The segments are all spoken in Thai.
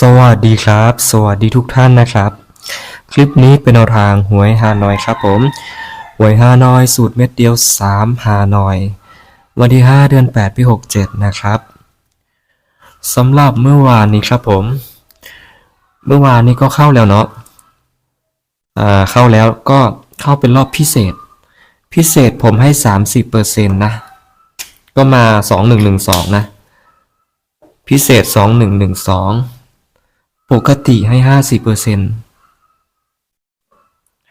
สวัสดีครับ สวัสดีทุกท่านนะครับ คลิปนี้เป็นแนวทางหวยฮานอยครับผมหวยฮานอยสูตรเม็ดเดียว3ฮานอย วันที่ 5 เดือน 8 ปี67 นะครับสำหรับเมื่อวานนี้ครับผม เมื่อวานนี้ก็เข้าแล้วเนาะอ่าเข้าแล้วก็เข้าเป็นรอบพิเศษ พิเศษผมให้ 30%นะ ก็มา 2112 นะ พิเศษ 2112 ปกติให้ห้าสิบเปอร์เซ็น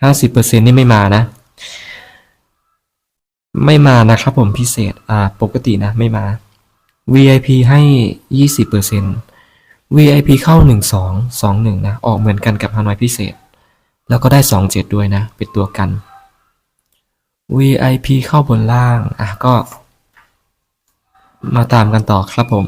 ห้าสิบเปอร์เซ็นนี่ไม่มานะ ไม่มานะครับผมพิเศษ อ่า ปกตินะไม่มา VIP ให้ยี่สิบเปอร์เซ็น VIP เข้าหนึ่งสองสองหนึ่งนะ ออกเหมือนกันกับฮานอยพิเศษ แล้วก็ได้สองเจ็ดด้วยนะ เป็นตัวกัน VIP เข้าบนล่าง อะก็ มาตามกันต่อครับผม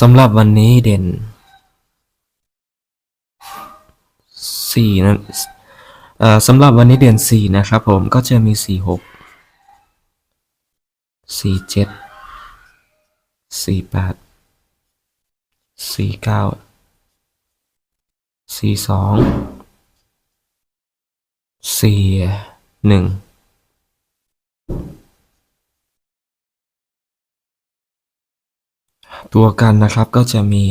สำหรับวันนี้เด่นสี่นะสำหรับวันนี้เด่นสี่นะครับผมก็จะมีสี่หกสี่เจ็ดสี่แปดสี่เก้าสี่สองสี่หนึ่ง ตัวกันนะครับก็จะมี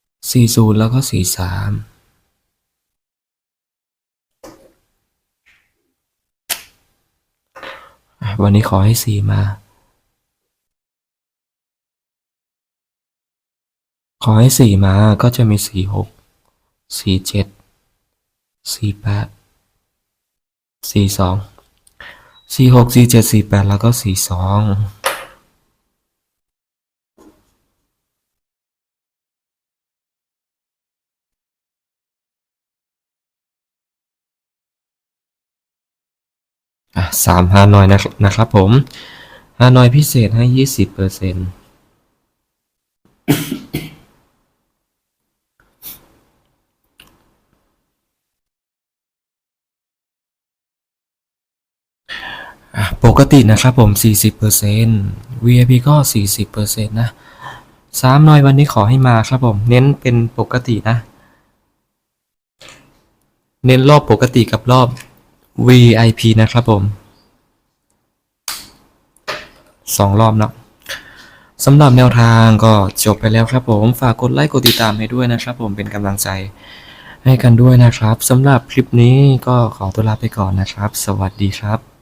40 แล้วก็ 43วันนี้ขอให้4มา ขอให้4มาก็จะมี46 47 48 42 46 47 48แล้วก็42อะ สามฮานอยนะครับนะครับผมฮานอยพิเศษให้ยี่สิบเปอร์เซ็นต์ปกตินะครับผม 40% VIP ก็ 40%นะสามหน่อยวันนี้ขอให้มาครับผม เน้นเป็นปกตินะ เน้นรอบปกติกับรอบ VIP นะครับผมสองรอบเนาะสำหรับแนวทางก็จบไปแล้วครับผมฝากกดไลค์กดติดตามให้ด้วยนะครับผมเป็นกำลังใจให้กันด้วยนะครับสำหรับคลิปนี้ก็ขอตัวลาไปก่อนนะครับ สวัสดีครับ